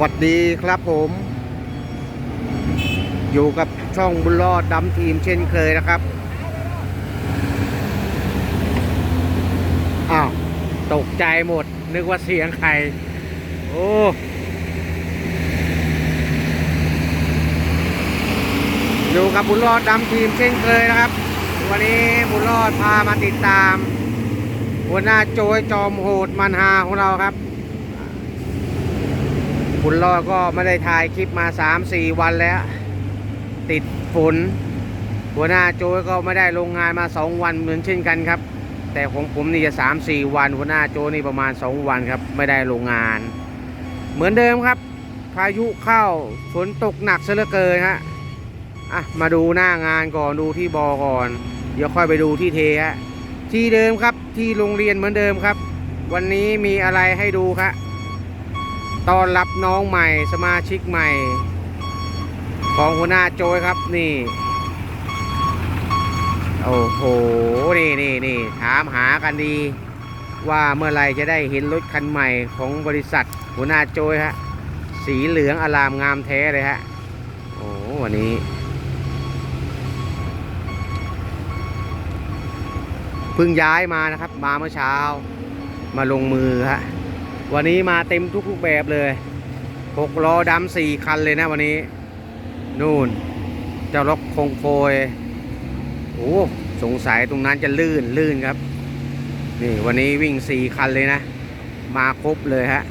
วัสดีครับผม อยู่กับช่องบุญรอดดำทีมเช่นเคยนะครับ อ้าว ตกใจหมด นึกว่าเสียงใคร โอ้อยู่กับบุญรอดดำทีมเช่นเคยนะครับ วันนี้บุญรอดพามาติดตาม หัวหน้าโจยจอมโหดมันฮาของเราครับ บุญรอก็ไม่ได้ถ่ายคลิปมา3-4วันแล้ว ติดฝนหัวหน้าโจยก็ไม่ได้ลงงานมา2วันเหมือนเช่นกันครับ แต่ของผมนี่จะ3-4วัน หัวหน้าโจยนี่ประมาณ2วันครับ ไม่ได้ลงงาน เหมือนเดิมครับ พายุเข้าฝนตกหนักซะเหลือเกินฮะอะมาดูหน้างานก่อนดูที่บอก่อน เดี๋ยวค่อยไปดูที่เทฮะที่เดิมครับที่โรงเรียนเหมือนเดิมครับ วันนี้มีอะไรให้ดูครับ ต้อนรับน้องใหม่สมาชิกใหม่ ของหัวหน้าโจยครับนี่ โอ้โห นี่นี่นี่ถามหากันดี ว่าเมื่อไรจะได้เห็นรถคันใหม่ของบริษัทหัวหน้าโจยฮะสีเหลืองอลามงามแท้เลยฮะ โอ้วันนี้เพิ่งย้ายมานะครับ มาเมื่อเช้ามาลงมือฮะ วันนี้มาเต็มทุกรูปแบบเลยหกล้อดำสี่คันเลยนะวันนี้ นู่น เจ้าล็อกคงโฟยโอ้สงสัยตรงนั้นจะลื่นลื่นครับ นี่วันนี้วิ่งสี่คันเลยนะ มาครบเลยฮะ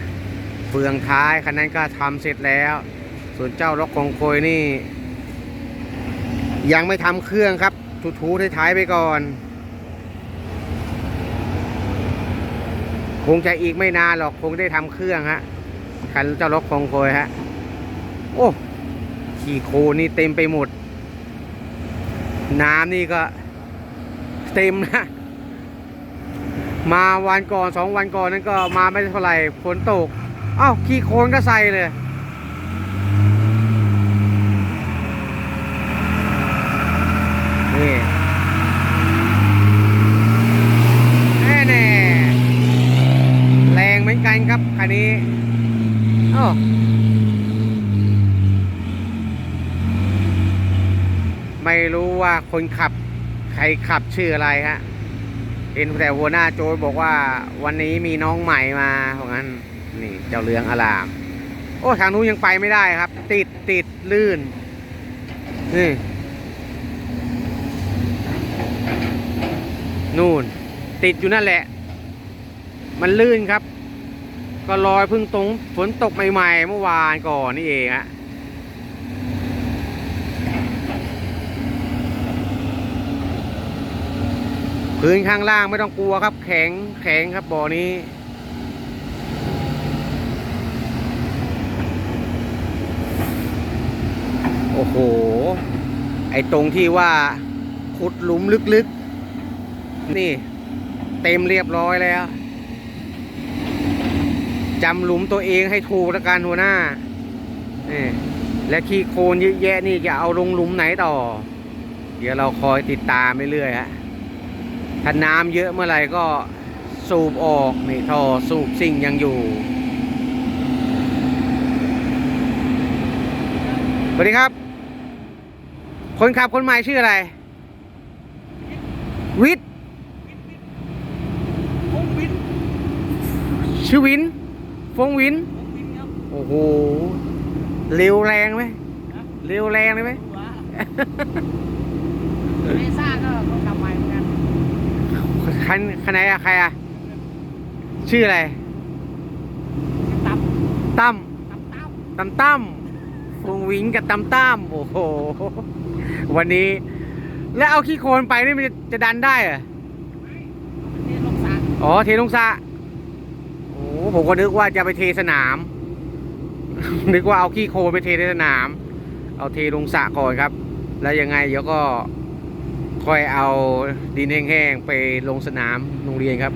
เฟืองท้ายคันนั้นก็ทำเสร็จแล้ว ส่วนเจ้าล็อกคงโฟยนี่ ยังไม่ทำเครื่องครับ ทูๆท้ายๆไปก่อน คงจะอีกไม่นานหรอกคงได้ทำเครื่องฮะคันเจ้ารถคงโคยฮะ โอ้ขี่โคนี่เต็มไปหมด น้ำนี่ก็ เต็มนะ มาวันก่อนสองวันก่อนนั้นก็มาไม่เท่าไหร่ฝนตกอ้าวขี่โคลนก็ใส่เลย นี่แน่แน่ๆแรงเหมือนันนี้อ้อไม่รู้ว่าคนขับ ใครขับชื่ออะไรฮะเห็นแต่หัวหน้าโจยบอกว่า วันนี้มีน้องใหม่มาเพราะงั้น นี่เจ้าเรืองอลาม โอ้ทางนู้นยังไปไม่ได้ครับ ติดติดลื่น นี่ นู่น ติดอยู่นั่นแหละ มันลื่นครับ ก็ลอยพึ่งตรงฝนตกใหม่ๆเมื่อวานก่อนนี่เองฮะพื้นข้างล่างไม่ต้องกลัวครับ แข็งแข็งครับบ่อนี้ โอ้โห ไอตรงที่ว่าขุดหลุมลึกๆ นี่ เต็มเรียบร้อยแล้ว จำหลุมตัวเองให้ถูกละกันหัวหน้านี่และขี้โคลนเยอะแยะนี่จะเอาลงหลุมไหนต่อ เดี๋ยวเราคอยติดตามเรื่อยๆฮะถ้าน้ำเยอะเมื่อไหร่ก็สูบออกนี่ท่อสูบสิ่งยังอยู่สวัสดีครับ คนขับคนใหม่ชื่ออะไร วิทย์วงวินชื่อวิน ฟงวินวงวินครับโอ้โห เร็วแรงไหมนะเร็วแรงเลยไหมดูว่าเมซ่าก็เขาทำใหม่เหมือนกันคันคันไหนอะใครอะชื่ออะไร ตับตั้มตับเต้าตั้มตั้มฟงวินกับตั้มตั้มโอ้โห วันนี้ แล้วเอาขี้โคลนไปนี่มันจะจะดันได้เหรอนี่ลงสารอ๋อ เทลงสระโอ้ ผมก็นึกว่าจะไปเทสนาม นึกว่าเอาขี้โคลนไปเทในสนาม เอาเทลงสระก่อนครับ แล้วยังไงเดี๋ยวก็ค่อยเอาดินแห้งๆไปลงสนามโรงเรียนครับ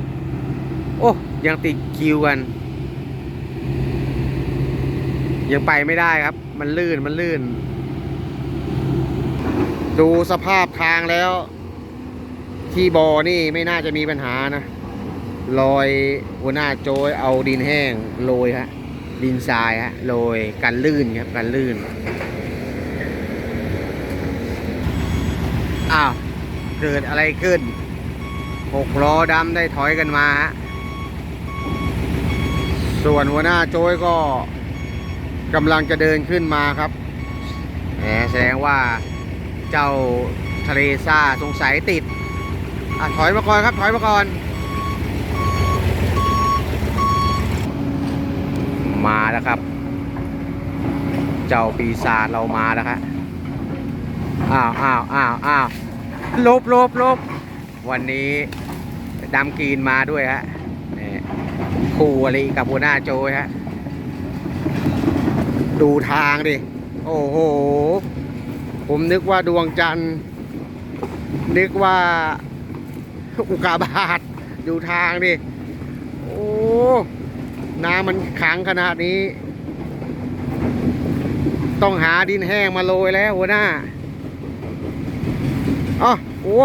โอ้ยังติดคิวกัน ยังไปไม่ได้ครับ มันลื่นมันลื่น ดูสภาพทางแล้ว ที่บอนี่ไม่น่าจะมีปัญหานะ ลอยหัวหน้าโจยเอาดินแห้งโรยฮะดินทรายฮะโรยกันลื่นครับกันลื่นอ้าวเกิดอะไรขึ้นหกล้อดำได้ถอยกันมาฮะส่วนหัวหน้าโจ้ยก็กำลังจะเดินขึ้นมาครับแหมแสดงว่าเจ้าทะเลซ่าสงสัยติดอะถอยมาก่อนครับ ถอยมาก่อน ล้วครับ เจ้าปีศาจเรามาแล้วครับอ้าวอ้าวอ้าวอ้าวลบลบลบวันนี้ดำกรีนมาด้วยฮะคู่อะไรกับหัวหน้าโจยฮะดูทางดิ โอ้โห ผมนึกว่าดวงจันทร์ นึกว่าอุกกาบาตดูทางดิ โอ้ น้ำมันขังขนาดนี้ ต้องหาดินแห้งมาโรยแล้วหัวหน้าอ๋อโอ้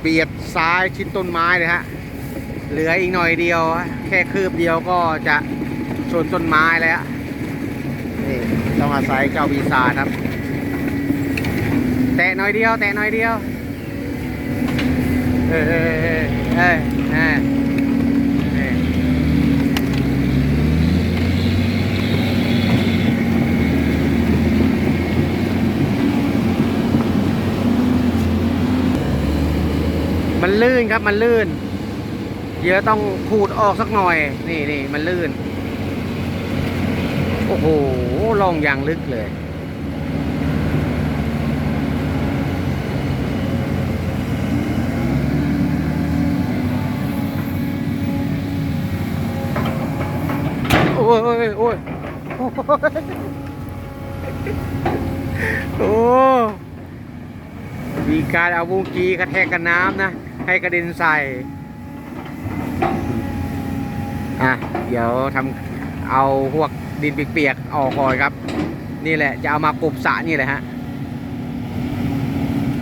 เบียดซ้ายชิ้นต้นไม้เลยฮะ เหลืออีกหน่อยเดียว แค่คืบเดียวก็จะชนต้นไม้แล้วนี่ต้องอาศัยเจ้าวีซาครับ แตะหน่อยเดียว แตะหน่อยเดียว เอออเออเออมัน ลื่นครับมันลื่นเดี๋ยวต้องขูดออกสักหน่อย นี่นี่มันลื่น โอ้โหลองอย่างลึกเลย โอ้ยโอ้ยโอ้ยโอ้มีการเอาบุงกีกระแทกกับน้ำนะ ให้กระเด็นใส่ อะ เดี๋ยวทำเอาพวกดินเปียกๆออกก่อนครับ นี่แหละ จะเอามากบสระนี่แหละฮะ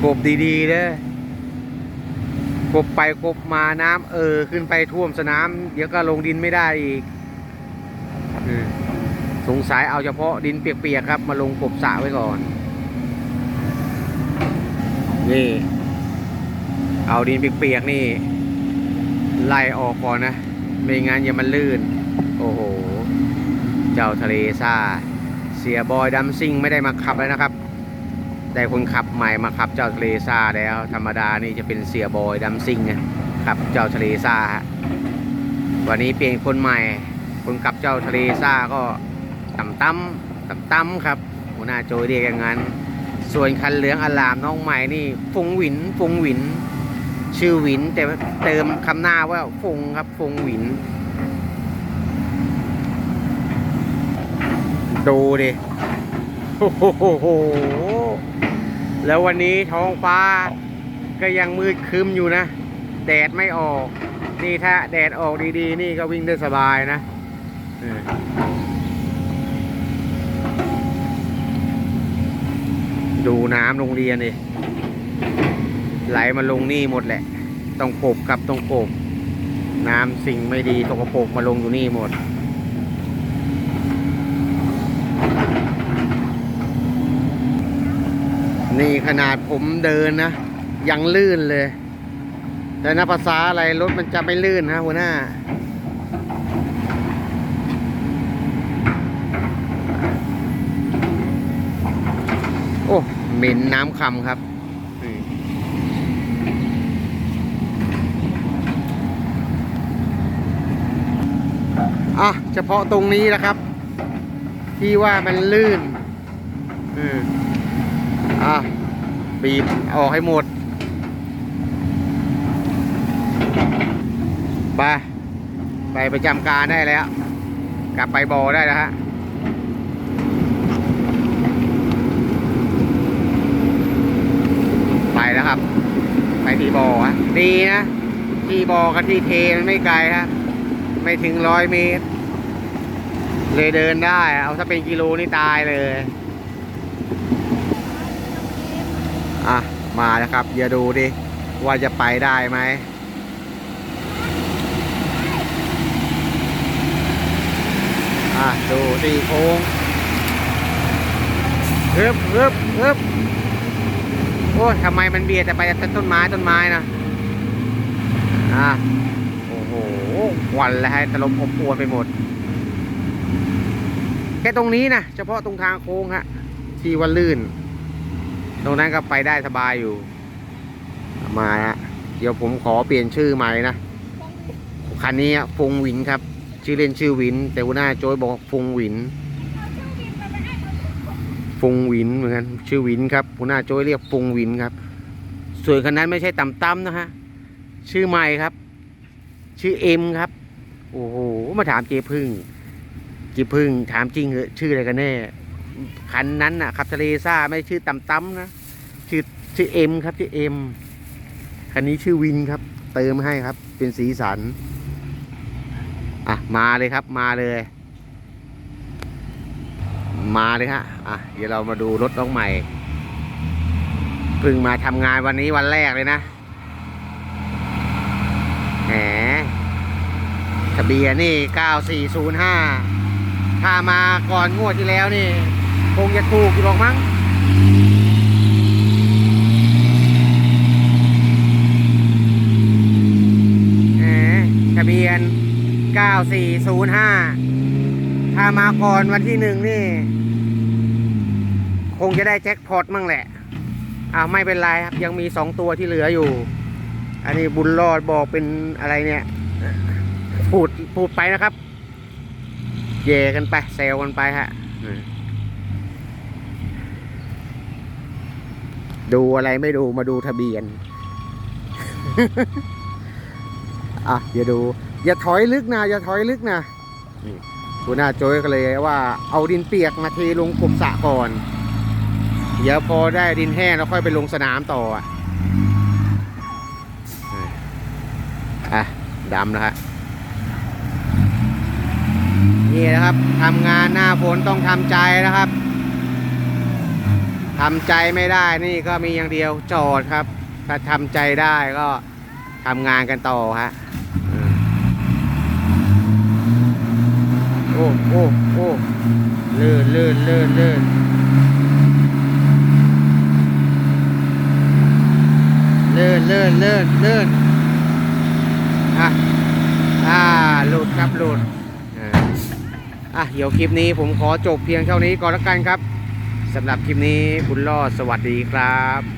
กบดีๆเด้อกบไปกบมาน้ำเออขึ้นไปท่วมสนาม เดี๋ยวก็ลงดินไม่ได้อีกอสงสัยเอาเฉพาะดินเปียกๆครับ มาลงกบสระไว้ก่อน นี่ เอาดินเปียกๆนี่ ไล่ออกก่อนนะ ไม่งั้นอย่ามันลื่น โอ้โห เจ้าทะเลซ่า เสียบอยดัมซิงไม่ได้มาขับแล้วนะครับ ได้คนขับใหม่มาขับเจ้าทะเลซ่าแล้ว ธรรมดานี่จะเป็นเสียบอยดัมซิงขับเจ้าทะเลซ่า วันนี้เปลี่ยนคนใหม่ คนขับเจ้าทะเลซ่าก็ต่ำตั้มต่ำตั้มครับหัวหน้าโจยเรียกอย่างนั้น ส่วนคันเหลืองอลามน้องใหม่นี่ฟงหวินฟงหวิน ชื่อวิน แต่เติมคำหน้าว่าฟงครับฟงวิน ดูดิโอ้โหแล้ววันนี้ท้องฟ้าก็ยังมืดครึมอยู่นะ แดดไม่ออก นี่ถ้าแดดออกดีๆ นี่ก็วิ่งได้สบายนะดูน้ำโรงเรียนดิ ไหลมาลงนี่หมดแหละ ต้องกบครับต้องโกบน้ำสิ่งไม่ดีตกปรกมาลงอยู่นี่หมด นี่ขนาดผมเดินนะ ยังลื่นเลย แต่นับภาษาอะไรรถมันจะไม่ลื่นฮะหัวหน้าโอ้เหม็นน้ำคำครับอืม อะเฉพาะตรงนี้นะครับ ที่ว่ามันลื่นอะบีบออกให้หมดไปไปประจำการได้แล้ว กลับไปบอได้แล้วฮะไปแล้วครับ ไปที่บอฮะดีนะที่บอกับที่เทมันไม่ไกลฮะ ไม่ถึงร้อยเมตร เลยเดินได้ เอาถ้าเป็นกิโลนี่ตายเลย อะ มาแล้วครับ อย่าดูดิ ว่าจะไปได้ไหมอะ ดูสี่โค้งเฮึบเฮึบเฮึบโอ้ยทำไมมันเบียดแต่ไปต้นไม้ต้นไม้นะอะ ควันแล้วให้ตลบอบอวนไปหมด แค่ตรงนี้นะเฉพาะตรงทางโค้งฮะที่ว่าลื่น ตรงนั้นก็ไปได้สบายอยู่ มาฮะเดี๋ยวผมขอเปลี่ยนชื่อใหม่นะคันนี้ฟงวินครับ ชื่อเล่นชื่อวิน แต่หัวหน้าโจยบอกฟงวินฟงวินเหมือนกันชื่อวินครับหัวหน้าโจยเรียกฟงวินครับส่วนคันนั้นไม่ใช่ต่ำต้ำนะฮะชื่อใหม่ครับ ชื่อเอ็มครับ โอ้โห มาถามเจพึ่งเจพึ่งถามจริงเหอะชื่ออะไรกันแน่ คันนั้นน่ะคับทะเลซ่าไม่ชื่อตำต้ำนะ ชื่อชื่อเอ็มครับชื่อเอ็ม คันนี้ชื่อวินครับ เติมให้ครับ เป็นสีสัน อะ มาเลยครับ มาเลย มาเลยฮะ อะ เดี๋ยวเรามาดูรถน้องใหม่เพิ่งมาทำงานวันนี้วันแรกเลยนะ แหม ทะเบียนนี่ 9405 ถ้ามาก่อนงวดที่แล้วนี่ คงจะถูกอยู่หรอกมั้งแหมทะเบียน 9405 ถ้ามาก่อนวันที่หนึ่งนี่ คงจะได้แจ็คพอตมั่งแหละอ่าไม่เป็นไรครับ ยังมีสองตัวที่เหลืออยู่ อันนี้บุญรอดบอกเป็นอะไรเนี่ย พูดพูดไปนะครับ เยกันไปเซลกันไปฮะดูอะไรไม่ดูมาดูทะเบียน อะอย่าดู อย่าถอยลึกนะอย่าถอยลึกนะนี่หัวหน้าโจยก็เลยว่าเอาดินเปียกมาเทลงกลบสะก่อน เดี๋ยวพอได้ดินแห้งแล้วค่อยไปลงสนามต่ออะดำนะฮะ นี่นะครับทำงานหน้าฝนต้องทำใจนะครับทำใจไม่ได้นี่ก็มีอย่างเดียวจอดครับ ถ้าทำใจได้ก็ทำงานกันต่อฮะโอ้โอ้โอ้ลื่นลื่นลื่นลื่นลื่นลื่นลื่นลื่นอะอ่าหลุดครับหลุด อะเดี๋ยวคลิปนี้ผมขอจบเพียงเท่านี้ก่อนละกันครับสำหรับคลิปนี้บุญรอดสวัสดีครับ